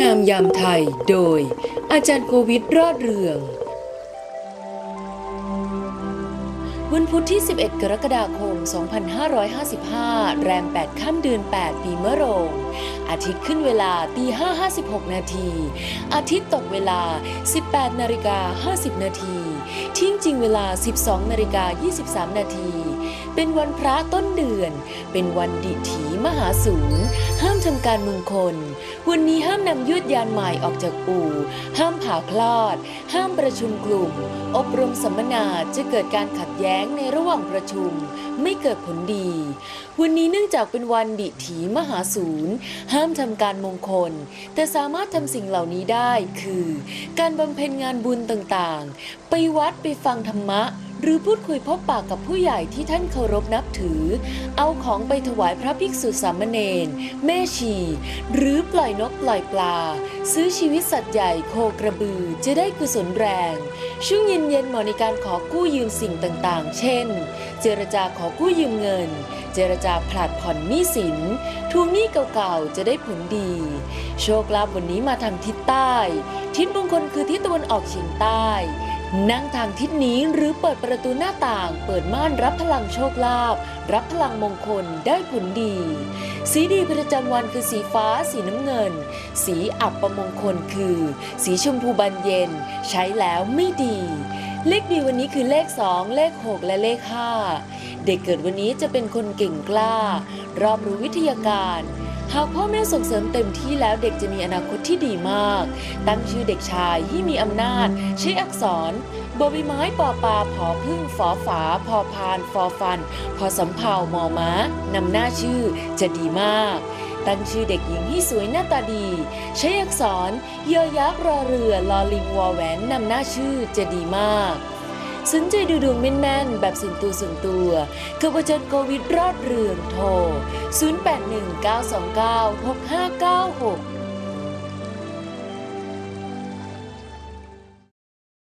งามยามไทย โดย อาจารย์โควิดรอดเรือง วันพุธที่ 11 กรกฎาคม 2555 แรม 8 ค่ำเดือน 8 ปีมะโรง อาทิตย์ขึ้นเวลาตี5 56 นาที อาทิตย์ตกเวลา 18 นาฬิกา 50 นาที ทิ้งจริงเวลา 12 นาฬิกา 23 นาที เป็นวันพระต้นเดือน เป็นวันดิถีมหาสูงห้ามทำการมงคลวันนี้ห้ามนำยวดยานใหม่ออกจากอู่ ห้ามผ่าคลอด ห้ามประชุมกลุ่ม อบรมสัมมนาจะเกิดการขัดแย้งในระหว่างประชุม ไม่เกิดผลดี วันนี้เนื่องจากเป็นวันดิถีมหาสูนห้ามทำการมงคล แต่สามารถทำสิ่งเหล่านี้ได้คือ การบำเพ็ญงานบุญต่างๆ ไปวัดไปฟังธรรมะ หรือพูดคุยพบปากกับผู้ใหญ่ที่ท่านเคารพนับถือ เอาของไปถวายพระภิกษุสามเณรแม่ชี หรือปล่อยนกปล่อยปลา ซื้อชีวิตสัตว์ใหญ่โคกระบือจะได้กุศลแรง ช่วงเย็นๆเหมาะในการขอกู้ยืมสิ่งต่างๆ เช่น เจรจาขอกู้ยืมเงิน เจรจาผลัดผ่อนหนี้สินทวงหนี้เก่าๆจะได้ผลดี โชคลาภวันนี้มาทางทิศใต้ ทิศมงคลคือทิศตะวันออกเฉียงใต้ นั่งทางทิศนี้หรือเปิดประตูหน้าต่าง เปิดม่านรับพลังโชคลาภรับพลังมงคลได้ผลดี สีดีประจำวันคือสีฟ้าสีน้ำเงิน สีอับประมงคลคือ สีชมพูบานเย็น ใช้แล้วไม่ดี เลขดีวันนี้คือเลข 2 เลข 6 และเลข 5 เด็กเกิดวันนี้จะเป็นคนเก่งกล้า รอบรู้วิทยาการ หากพ่อแม่ส่งเสริมเต็มที่แล้วเด็กจะมีอนาคตที่ดีมาก ตั้งชื่อเด็กชายที่มีอำนาจ ใช้อักษรบอใบไม้ปอปลาผอพึ่งฝอฝา พอพานฟอฟัน พอสำเภามอม้านำหน้าชื่อจะดีมาก ตั้งชื่อเด็กหญิงที่สวยหน้าตาดี ใช้อักษรยอยักษ์รอเรือลอลิงวอแหวนนำหน้าชื่อจะดีมาก สนใจดูดวงแม่นๆ แบบส่วนตัวส่วนตัวกับอาจารย์โควิดรอดเรืองโทร 0819296596